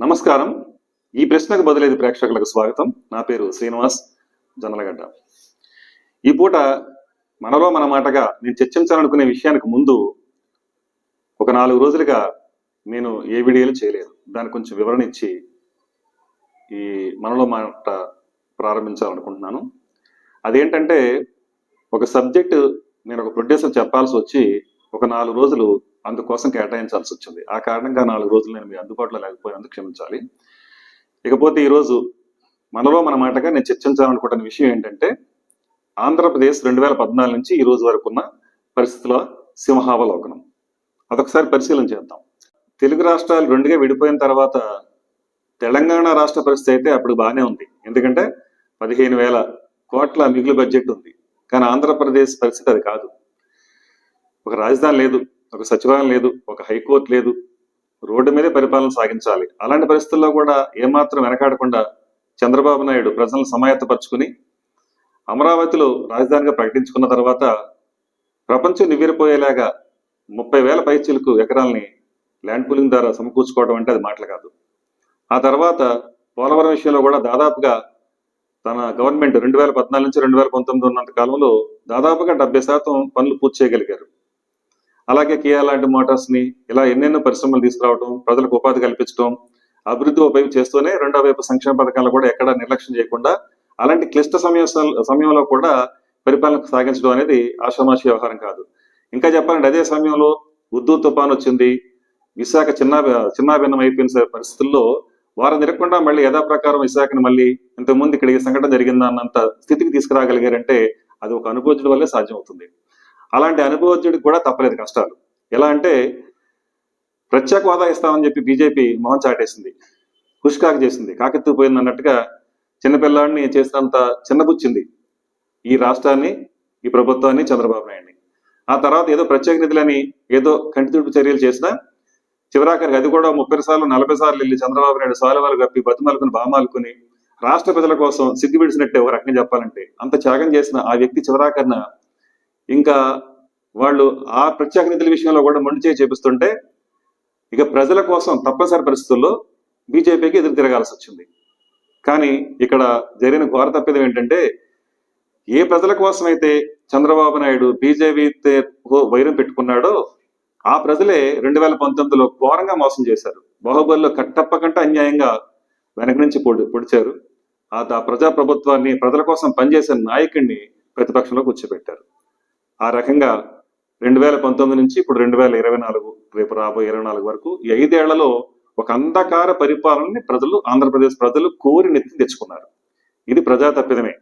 నమస్కారం. ఈ ప్రశ్నకు బదులేదు ప్రేక్షకులకు స్వాగతం. నా పేరు శ్రీనివాస్ జొన్నలగడ్డ. ఈ పూట మనలో మన మాటగా నేను చర్చించాలనుకునే విషయానికి ముందు ఒక నాలుగు రోజులుగా నేను ఏ వీడియోలు చేయలేదు. దానికి కొంచెం వివరణ ఇచ్చి ఈ మనలో మాట ప్రారంభించాలనుకుంటున్నాను. అదేంటంటే ఒక సబ్జెక్టు నేను ఒక ప్రొడ్యూసర్ చెప్పాల్సి వచ్చి ఒక నాలుగు రోజులు అందుకోసం కేటాయించాల్సి వచ్చింది ఆ కారణంగా నాలుగు రోజులు నేను మీ అందుబాటులో లేకపోయినందుకు క్షమించాలి. ఇకపోతే ఈరోజు మనలో మన మాటగా నేను చర్చించాలనుకుంటున్న విషయం ఏంటంటే ఆంధ్రప్రదేశ్ రెండు వేల పద్నాలుగు నుంచి ఈ రోజు వరకు ఉన్న పరిస్థితుల సింహావలోకనం. అదొకసారి పరిశీలన చేద్దాం. తెలుగు రాష్ట్రాలు రెండుగా విడిపోయిన తర్వాత తెలంగాణ రాష్ట్ర పరిస్థితి అయితే అప్పుడు బాగానే ఉంది. ఎందుకంటే పదిహేను వేల కోట్ల మిగులు బడ్జెట్ ఉంది. కానీ ఆంధ్రప్రదేశ్ పరిస్థితి అది కాదు. ఒక రాజధాని లేదు. ఒక సచివాలయం లేదు ఒక హైకోర్టు లేదు రోడ్డు మీదే పరిపాలన సాగించాలి. అలాంటి పరిస్థితుల్లో కూడా ఏమాత్రం వెనకాడకుండా చంద్రబాబు నాయుడు ప్రజలను సమాయత్తపరుచుకుని అమరావతిలో రాజధానిగా ప్రకటించుకున్న తర్వాత ప్రపంచం నివ్వెరపోయేలాగా ముప్పై వేల పైచీలకు ఎకరాలని ల్యాండ్ పూలింగ్ ద్వారా సమకూర్చుకోవడం అంటే అది మాటలు కాదు. ఆ తర్వాత పోలవరం విషయంలో కూడా దాదాపుగా తన గవర్నమెంట్ రెండు వేల పద్నాలుగు నుంచి రెండు వేల పంతొమ్మిది ఉన్నంత కాలంలో దాదాపుగా డెబ్బై శాతం పనులు పూర్తి చేయగలిగారు. అలాగే కియా లాంటి మోటార్స్ని ఇలా ఎన్నెన్నో పరిశ్రమలు తీసుకురావడం ప్రజలకు ఉపాధి కల్పించడం అభివృద్ధి వైపు చేస్తూనే రెండో వైపు సంక్షేమ పథకాలు కూడా ఎక్కడా నిర్లక్ష్యం చేయకుండా అలాంటి క్లిష్ట సమయ సమయంలో కూడా పరిపాలన సాగించడం అనేది ఆషామాషి వ్యవహారం కాదు. ఇంకా చెప్పాలంటే అదే సమయంలో ఉర్దూ తుఫాన్ వచ్చింది. విశాఖ చిన్న చిన్నాభిన్నం అయిపోయిన పరిస్థితుల్లో వారు తిరగకుండా మళ్ళీ యథాప్రకారం విశాఖను మళ్ళీ ఇంతకుముందు ఇక్కడ ఈ సంఘటన జరిగిందా అన్నంత స్థితికి తీసుకురాగలిగారంటే అది ఒక అనుభూతుల వల్లే సాధ్యం అవుతుంది అలాంటి అనుభవజ్ఞుడికి కూడా తప్పలేదు కష్టాలు. ఎలా అంటే ప్రత్యేక హోదా ఇస్తామని చెప్పి బీజేపీ మొహం చాటేసింది. హుష్కాక్ చేసింది. కాకెత్తు పోయింది అన్నట్టుగా చిన్నపిల్లాడిని చేసినంత చిన్నబుచ్చింది ఈ రాష్ట్రాన్ని ఈ ప్రభుత్వాన్ని చంద్రబాబు నాయుడిని. ఆ తర్వాత ఏదో ప్రత్యేక నిధులని ఏదో కంటితుడుపు చర్యలు చేసినా చివరాఖరికి అది కూడా ముప్పై సార్లు నలభై సార్లు వెళ్ళి చంద్రబాబు నాయుడు సాలవాలు కప్పి బతిమాలుకుని బామాలుకుని రాష్ట్ర ప్రజల కోసం సిగ్గు విడిచినట్టే ఒక రకంగా చెప్పాలంటే అంత త్యాగం చేసిన ఆ వ్యక్తి చివరాఖరిన ఇంకా వాళ్ళు ఆ ప్రత్యేక నిధుల విషయంలో కూడా మొండి చేయి చేపిస్తుంటే ఇక ప్రజల కోసం తప్పనిసరి పరిస్థితుల్లో బీజేపీకి ఎదురు తిరగాల్సి వచ్చింది. కానీ ఇక్కడ జరిగిన ఘోర తప్పిదం ఏంటంటే ఏ ప్రజల కోసం అయితే చంద్రబాబు నాయుడు బీజేపీతో వైరం పెట్టుకున్నాడో ఆ ప్రజలే రెండు వేల పంతొమ్మిదిలో ఘోరంగా మోసం చేశారు. బాహుబలిలో కట్టప్పకంటే అన్యాయంగా వెనక నుంచి పొడి పొడిచారు. ఆ ప్రజా ప్రభుత్వాన్ని ప్రజల కోసం పనిచేసే నాయకుడిని ప్రతిపక్షంలో కూర్చోబెట్టారు. ఆ రకంగా రెండు వేల పంతొమ్మిది నుంచి ఇప్పుడు రెండు వేల ఇరవై నాలుగు రేపు రాబోయే ఇరవై నాలుగు వరకు ఈ ఐదేళ్ళలో ఒక అంధకార పరిపాలనని ప్రజలు ఆంధ్రప్రదేశ్ ప్రజలు కోరి నెత్తి తెచ్చుకున్నారు. ఇది ప్రజా తప్పిదమే.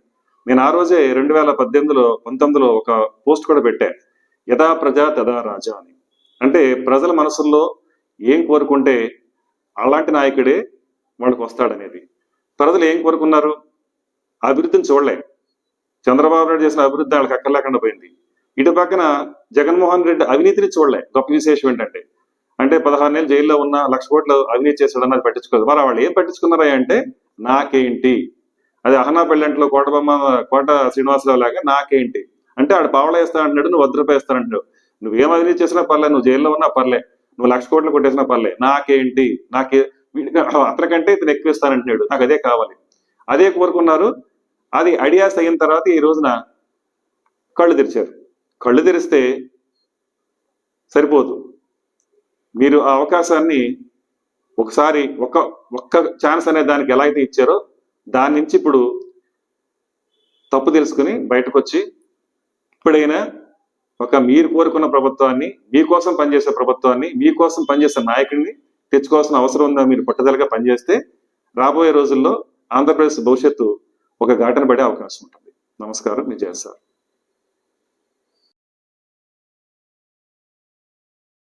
నేను ఆ రోజే రెండు వేల పద్దెనిమిదిలో పంతొమ్మిదిలో ఒక పోస్ట్ కూడా పెట్టాను యథా ప్రజా తదా రాజా అని. అంటే ప్రజల మనసుల్లో ఏం కోరుకుంటే అలాంటి నాయకుడే వాళ్ళకి వస్తాడనేది. ప్రజలు ఏం కోరుకున్నారు? అభివృద్ధిని చూడలే. చంద్రబాబు నాయుడు చేసిన అభివృద్ధి వాళ్ళకి అక్కర్లేకుండా పోయింది. ఇటు పక్కన జగన్మోహన్ రెడ్డి అవినీతిని చూడలే. గొప్ప విశేషం ఏంటంటే అంటే పదహారు నెలలు జైల్లో ఉన్న లక్ష కోట్లు అవినీతి చేశాడు అన్నది పట్టించుకోదు మరి వాళ్ళు ఏం పట్టించుకున్నారా అంటే నాకేంటి? అది అహనాపల్లి కోటబొమ్మ కోట శ్రీనివాసరావు లాగా నాకేంటి? అంటే ఆడు పావలేస్తా అంటున్నాడు నువ్వు వద్ద రూపాయి ఇస్తా అంటున్నాడు. నువ్వేం అవినీతి చేసినా పర్లే నువ్వు జైల్లో ఉన్నా పర్లే నువ్వు లక్ష కోట్లు కొట్టేసినా పర్లే నాకేంటి? నాకే వీడికి అతనికంటే ఇతను ఎక్కువ ఇస్తానంటున్నాడు నాకు అదే కావాలి. అదే కోరుకున్నారు. అది ఐడియాస్ అయిన తర్వాత ఈ రోజున కళ్ళు తెరిచారు. కళ్ళు తెరిస్తే సరిపోదు. మీరు ఆ అవకాశాన్ని ఒకసారి ఒక ఒక్క ఛాన్స్ అనే దానికి ఎలా అయితే ఇచ్చారో దాని నుంచి ఇప్పుడు తప్పు తెలుసుకుని బయటకు వచ్చి ఇప్పుడైనా ఒక మీరు కోరుకున్న ప్రభుత్వాన్ని మీకోసం పనిచేసే ప్రభుత్వాన్ని మీకోసం పనిచేసే నాయకుడిని తెచ్చుకోవాల్సిన అవసరం ఉందా మీరు పట్టుదలగా పనిచేస్తే రాబోయే రోజుల్లో ఆంధ్రప్రదేశ్ భవిష్యత్తు ఒక ఘాటన పడే అవకాశం ఉంటుంది. నమస్కారం. విజయ సార్.